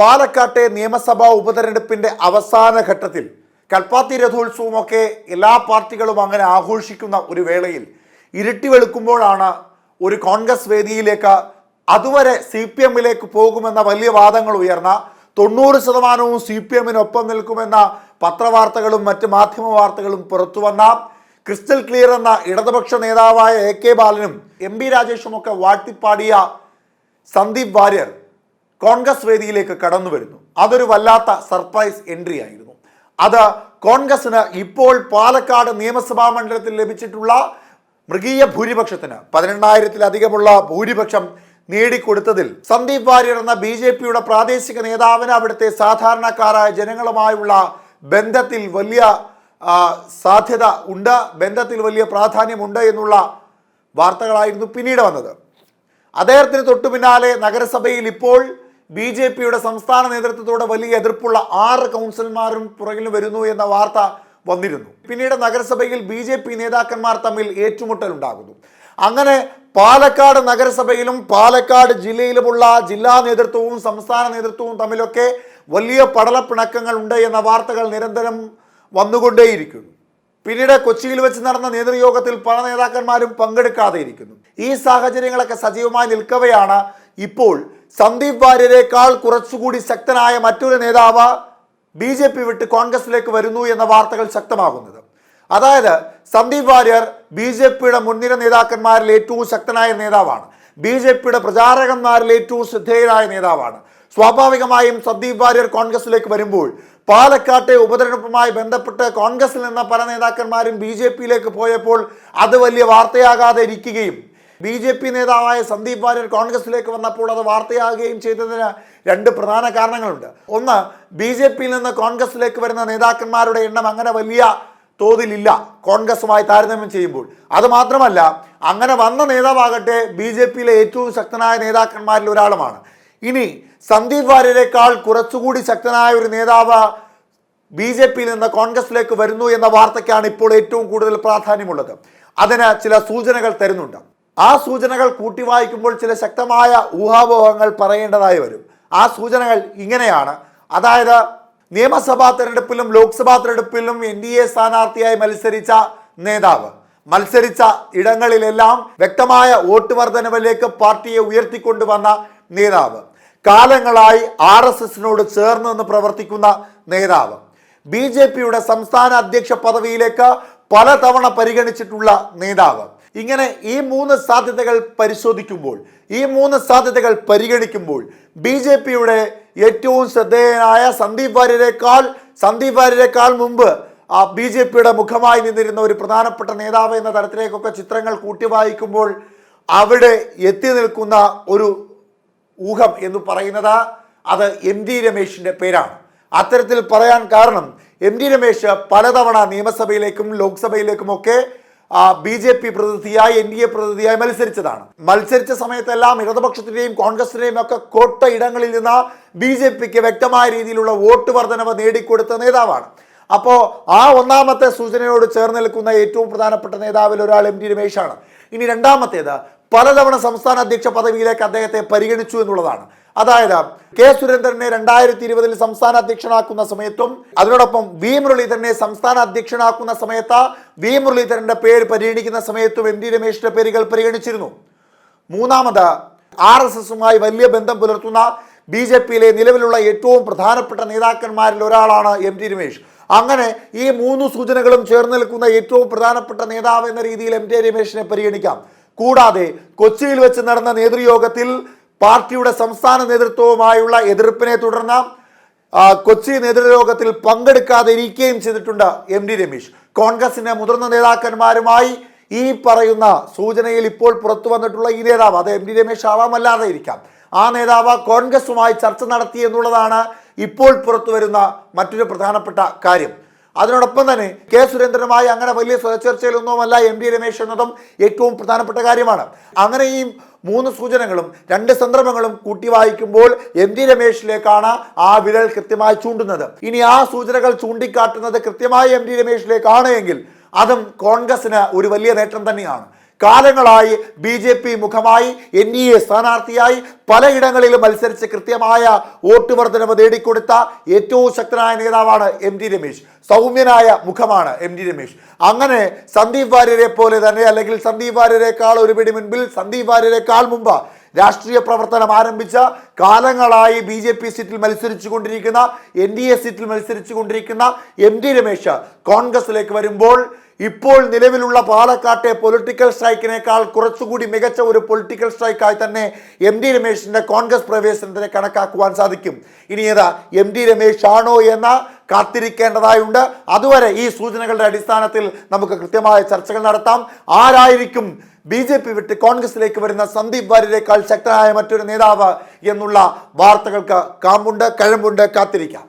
പാലക്കാട്ടെ നിയമസഭാ ഉപതെരഞ്ഞെടുപ്പിന്റെ അവസാന ഘട്ടത്തിൽ കൽപ്പാത്തി രഥോത്സവമൊക്കെ എല്ലാ പാർട്ടികളും അങ്ങനെ ആഘോഷിക്കുന്ന ഒരു വേളയിൽ ഇരുട്ടി വെളുക്കുമ്പോഴാണ് ഒരു കോൺഗ്രസ് വേദിയിലേക്ക് അതുവരെ സി പി എമ്മിലേക്ക് പോകുമെന്ന വലിയ വാദങ്ങൾ ഉയർന്ന തൊണ്ണൂറ് ശതമാനവും സി പി എമ്മിനൊപ്പം നിൽക്കുമെന്ന പത്രവാർത്തകളും മറ്റ് മാധ്യമ വാർത്തകളും പുറത്തുവന്ന ക്രിസ്റ്റൽ ക്ലിയർ എന്ന ഇടതുപക്ഷ നേതാവായ എ കെ ബാലനും എം ബി രാജേഷുമൊക്കെ വാഴ്ത്തിപ്പാടിയ സന്ദീപ് വാര്യർ കോൺഗ്രസ് വേദിയിലേക്ക് കടന്നു വരുന്നു. അതൊരു വല്ലാത്ത സർപ്രൈസ് എൻട്രി ആയിരുന്നു. അത് കോൺഗ്രസിന് ഇപ്പോൾ പാലക്കാട് നിയമസഭാ മണ്ഡലത്തിൽ ലഭിച്ചിട്ടുള്ള മൃഗീയ ഭൂരിപക്ഷത്തിന് പതിനെണ്ണായിരത്തിലധികമുള്ള ഭൂരിപക്ഷം നേടിക്കൊടുത്തതിൽ സന്ദീപ് വാര്യർ എന്ന ബി ജെ പിയുടെ പ്രാദേശിക നേതാവിന് അവിടുത്തെ സാധാരണക്കാരായ ജനങ്ങളുമായുള്ള ബന്ധത്തിൽ വലിയ സാധ്യത ഉണ്ട് ബന്ധത്തിൽ വലിയ പ്രാധാന്യമുണ്ട് എന്നുള്ള വാർത്തകളായിരുന്നു പിന്നീട് വന്നത്. അദ്ദേഹത്തിന് തൊട്ടു പിന്നാലെ നഗരസഭയിൽ ഇപ്പോൾ ബി ജെ പിയുടെ സംസ്ഥാന നേതൃത്വത്തോടെ വലിയ എതിർപ്പുള്ള ആറ് കൗൺസിലർമാരും പുറകിൽ വരുന്നു എന്ന വാർത്ത വന്നിരുന്നു. പിന്നീട് നഗരസഭയിൽ ബി ജെ പി നേതാക്കന്മാർ തമ്മിൽ ഏറ്റുമുട്ടൽ ഉണ്ടാകുന്നു. അങ്ങനെ പാലക്കാട് നഗരസഭയിലും പാലക്കാട് ജില്ലയിലുമുള്ള ജില്ലാ നേതൃത്വവും സംസ്ഥാന നേതൃത്വവും തമ്മിലൊക്കെ വലിയ പടലപ്പിണക്കങ്ങൾ ഉണ്ട് എന്ന വാർത്തകൾ നിരന്തരം വന്നുകൊണ്ടേയിരിക്കുന്നു. പിന്നീട് കൊച്ചിയിൽ വെച്ച് നടന്ന നേതൃയോഗത്തിൽ പല നേതാക്കന്മാരും പങ്കെടുക്കാതെ ഇരിക്കുന്നു. ഈ സാഹചര്യങ്ങളൊക്കെ സജീവമായി നിൽക്കവെയാണ് ഇപ്പോൾ സന്ദീപ് വാര്യരേക്കാൾ കുറച്ചുകൂടി ശക്തനായ മറ്റൊരു നേതാവ് ബി ജെ പി വിട്ട് കോൺഗ്രസിലേക്ക് വരുന്നു എന്ന വാർത്തകൾ ശക്തമാകുന്നത്. അതായത് സന്ദീപ് വാര്യർ ബി ജെ പിയുടെ മുൻനിര നേതാക്കന്മാരിൽ ഏറ്റവും ശക്തനായ നേതാവാണ്. ബി ജെ പിയുടെ പ്രചാരകന്മാരിൽ ഏറ്റവും ശ്രദ്ധേയനായ നേതാവാണ്. സ്വാഭാവികമായും സന്ദീപ് വാര്യർ കോൺഗ്രസിലേക്ക് വരുമ്പോൾ പാലക്കാട്ടെ ഉപതെരഞ്ഞെടുപ്പുമായി ബന്ധപ്പെട്ട് കോൺഗ്രസിൽ നിന്ന പല നേതാക്കന്മാരും ബി ജെ പിയിലേക്ക് പോയപ്പോൾ അത് വലിയ വാർത്തയാകാതെ ഇരിക്കുകയും ബി ജെ പി നേതാവായ സന്ദീപ് വാര്യർ കോൺഗ്രസിലേക്ക് വന്നപ്പോൾ അത് വാർത്തയാകുകയും ചെയ്തതിന് രണ്ട് പ്രധാന കാരണങ്ങളുണ്ട്. ഒന്ന് ബി ജെ പിയിൽ നിന്ന് കോൺഗ്രസിലേക്ക് വരുന്ന നേതാക്കന്മാരുടെ എണ്ണം അങ്ങനെ വലിയ തോതിലില്ല. കോൺഗ്രസുമായി താരതമ്യം ചെയ്യുമ്പോൾ. അത് മാത്രമല്ല അങ്ങനെ വന്ന നേതാവാകട്ടെ ബി ജെ പിയിലെ ഏറ്റവും ശക്തനായ നേതാക്കന്മാരിൽ ഒരാളുമാണ്. ഇനി സന്ദീപ് വാര്യരെക്കാൾ കുറച്ചുകൂടി ശക്തനായ ഒരു നേതാവ് ബി ജെ പിയിൽ നിന്ന് കോൺഗ്രസിലേക്ക് വരുന്നു എന്ന വാർത്തയ്ക്കാണ് ഇപ്പോൾ ഏറ്റവും കൂടുതൽ പ്രാധാന്യമുള്ളത്. അതിന് ചില സൂചനകൾ തരുന്നുണ്ട്. ആ സൂചനകൾ കൂട്ടി വായിക്കുമ്പോൾ ചില ശക്തമായ ഊഹാപോഹങ്ങൾ പറയേണ്ടതായി വരും. ആ സൂചനകൾ ഇങ്ങനെയാണ്. അതായത് നിയമസഭാ തെരഞ്ഞെടുപ്പിലും ലോക്സഭാ തെരഞ്ഞെടുപ്പിലും എൻ ഡി എ സ്ഥാനാർത്ഥിയായി മത്സരിച്ച നേതാവ് മത്സരിച്ച ഇടങ്ങളിലെല്ലാം വ്യക്തമായ വോട്ട് വർധനവിലേക്ക് പാർട്ടിയെ ഉയർത്തിക്കൊണ്ടുവന്ന നേതാവ് കാലങ്ങളായി ആർ എസ് എസിനോട് ചേർന്ന് നിന്ന് പ്രവർത്തിക്കുന്ന നേതാവ് ബി ജെ പിയുടെ സംസ്ഥാന അധ്യക്ഷ പദവിയിലേക്ക് പലതവണ പരിഗണിച്ചിട്ടുള്ള നേതാവ് ഇങ്ങനെ ഈ മൂന്ന് സാധ്യതകൾ പരിശോധിക്കുമ്പോൾ ഈ മൂന്ന് സാധ്യതകൾ പരിഗണിക്കുമ്പോൾ ബി ജെ പിയുടെ ഏറ്റവും ശ്രദ്ധേയനായ സന്ദീപ് വാര്യരെക്കാൾ സന്ദീപ് വാര്യരെക്കാൾ മുമ്പ് ആ ബി ജെ പിയുടെ മുഖമായി നിന്നിരുന്ന ഒരു പ്രധാനപ്പെട്ട നേതാവ് എന്ന തരത്തിലേക്കൊക്കെ ചിത്രങ്ങൾ കൂട്ടി വായിക്കുമ്പോൾ അവിടെ എത്തി നിൽക്കുന്ന ഒരു ഊഹം എന്ന് പറയുന്നത് അത് എം ഡി രമേശിന്റെ പേരാണ്. അത്തരത്തിൽ പറയാൻ കാരണം എം ഡി രമേശ് പലതവണ നിയമസഭയിലേക്കും ലോക്സഭയിലേക്കും ഒക്കെ ബി ജെ പി പ്രതിനിധിയായി എൻ ഡി എ പ്രതിനിധിയായി മത്സരിച്ചതാണ്. മത്സരിച്ച സമയത്തെല്ലാം ഇടതുപക്ഷത്തിന്റെയും കോൺഗ്രസിന്റെയും ഒക്കെ കോട്ട ഇടങ്ങളിൽ നിന്ന് ബി ജെ പിക്ക് വ്യക്തമായ രീതിയിലുള്ള വോട്ട് വർധനവ് നേടിക്കൊടുത്ത നേതാവാണ്. അപ്പോൾ ആ ഒന്നാമത്തെ സൂചനയോട് ചേർന്ന് നിൽക്കുന്ന ഏറ്റവും പ്രധാനപ്പെട്ട നേതാവിൽ ഒരാൾ എം ടി രമേശാണ്. ഇനി രണ്ടാമത്തേത് പലതവണ സംസ്ഥാന അധ്യക്ഷ പദവിയിലേക്ക് അദ്ദേഹത്തെ പരിഗണിച്ചു എന്നുള്ളതാണ്. അതായത് കെ സുരേന്ദ്രനെ രണ്ടായിരത്തി ഇരുപതിൽ സംസ്ഥാന അധ്യക്ഷനാക്കുന്ന സമയത്തും അതിനോടൊപ്പം വി മുരളീധരനെ സംസ്ഥാന അധ്യക്ഷനാക്കുന്ന സമയത്ത് വി മുരളീധരന്റെ പേര് പരിഗണിക്കുന്ന സമയത്തും എം ഡി രമേശിന്റെ പേരുകൾ പരിഗണിച്ചിരുന്നു. മൂന്നാമത് ആർ എസ് എസുമായി വലിയ ബന്ധം പുലർത്തുന്ന ബി ജെ പിയിലെ നിലവിലുള്ള ഏറ്റവും പ്രധാനപ്പെട്ട നേതാക്കന്മാരിൽ ഒരാളാണ് എം ടി രമേശ്. അങ്ങനെ ഈ മൂന്ന് സൂചനകളും ചേർന്ന് നിൽക്കുന്ന ഏറ്റവും പ്രധാനപ്പെട്ട നേതാവ് എന്ന രീതിയിൽ എം ടി രമേശിനെ പരിഗണിക്കാം. കൂടാതെ കൊച്ചിയിൽ വെച്ച് നടന്ന നേതൃയോഗത്തിൽ പാർട്ടിയുടെ സംസ്ഥാന നേതൃത്വവുമായുള്ള എതിർപ്പിനെ തുടർന്ന് കൊച്ചി നേതൃയോഗത്തിൽ പങ്കെടുക്കാതെ ഇരിക്കുകയും ചെയ്തിട്ടുണ്ട് എം ഡി രമേശ്. കോൺഗ്രസിന്റെ മുതിർന്ന നേതാക്കന്മാരുമായി ഈ പറയുന്ന സൂചനയിൽ ഇപ്പോൾ പുറത്തു വന്നിട്ടുള്ള ഈ നേതാവ് അത് എം ഡി രമേശ് ആവാമല്ലാതെ ഇരിക്കാം. ആ നേതാവ് കോൺഗ്രസുമായി ചർച്ച നടത്തി എന്നുള്ളതാണ് ഇപ്പോൾ പുറത്തു വരുന്ന മറ്റൊരു പ്രധാനപ്പെട്ട കാര്യം. അതിനോടൊപ്പം തന്നെ കെ സുരേന്ദ്രനുമായി അങ്ങനെ വലിയ സ്വരച്ചർച്ചയിലൊന്നുമല്ല എം ഡി രമേശ് എന്നതും ഏറ്റവും പ്രധാനപ്പെട്ട കാര്യമാണ്. അങ്ങനെ ഈ മൂന്ന് സൂചനകളും രണ്ട് സന്ദർഭങ്ങളും കൂട്ടി വായിക്കുമ്പോൾ എം ഡി രമേശിലേക്കാണ് ആ വിരൽ കൃത്യമായി ചൂണ്ടുന്നത്. ഇനി ആ സൂചനകൾ ചൂണ്ടിക്കാട്ടുന്നത് കൃത്യമായി എം ഡി രമേശിലേക്കാണ് എങ്കിൽ അതും കോൺഗ്രസിന് ഒരു വലിയ നേട്ടം തന്നെയാണ്. കാലങ്ങളായി ബി ജെ പി മുഖമായി എൻ ഡി എ സ്ഥാനാർത്ഥിയായി പലയിടങ്ങളിലും മത്സരിച്ച് കൃത്യമായ വോട്ട് വർധനവ് നേടിക്കൊടുത്ത ഏറ്റവും ശക്തനായ നേതാവാണ് എം ടി രമേശ്. സൗമ്യനായ മുഖമാണ് എം ടി രമേശ്. അങ്ങനെ സന്ദീപ് വാര്യരെ പോലെ തന്നെ അല്ലെങ്കിൽ സന്ദീപ് വാര്യരെക്കാൾ ഒരു പിടി മുൻപിൽ സന്ദീപ് വാര്യരെക്കാൾ മുമ്പ് രാഷ്ട്രീയ പ്രവർത്തനം ആരംഭിച്ച കാലങ്ങളായി ബി ജെ പി സീറ്റിൽ മത്സരിച്ചു കൊണ്ടിരിക്കുന്ന എൻ ഡി എ സീറ്റിൽ മത്സരിച്ചു കൊണ്ടിരിക്കുന്ന എം ടി രമേശ് കോൺഗ്രസിലേക്ക് വരുമ്പോൾ ഇപ്പോൾ നിലവിലുള്ള പാലക്കാട്ടെ പൊളിറ്റിക്കൽ സ്ട്രൈക്കിനേക്കാൾ കുറച്ചുകൂടി മികച്ച ഒരു പൊളിറ്റിക്കൽ സ്ട്രൈക്കായി തന്നെ എം ഡി രമേശിന്റെ കോൺഗ്രസ് പ്രവേശനത്തിനെ കണക്കാക്കുവാൻ സാധിക്കും. ഇനി ഏതാ? എം ഡി രമേശ് ആണോ എന്ന കാത്തിരിക്കേണ്ടതായുണ്ട്. അതുവരെ ഈ സൂചനകളുടെ അടിസ്ഥാനത്തിൽ നമുക്ക് കൃത്യമായ ചർച്ചകൾ നടത്താം. ആരായിരിക്കും ബി ജെ പി വിട്ട് കോൺഗ്രസിലേക്ക് വരുന്ന സന്ദീപ് വാര്യരെക്കാൾ ശക്തനായ മറ്റൊരു നേതാവ് എന്നുള്ള വാർത്തകൾക്ക് കാമ്പുണ്ട് കഴമ്പുണ്ട് കാത്തിരിക്കാം.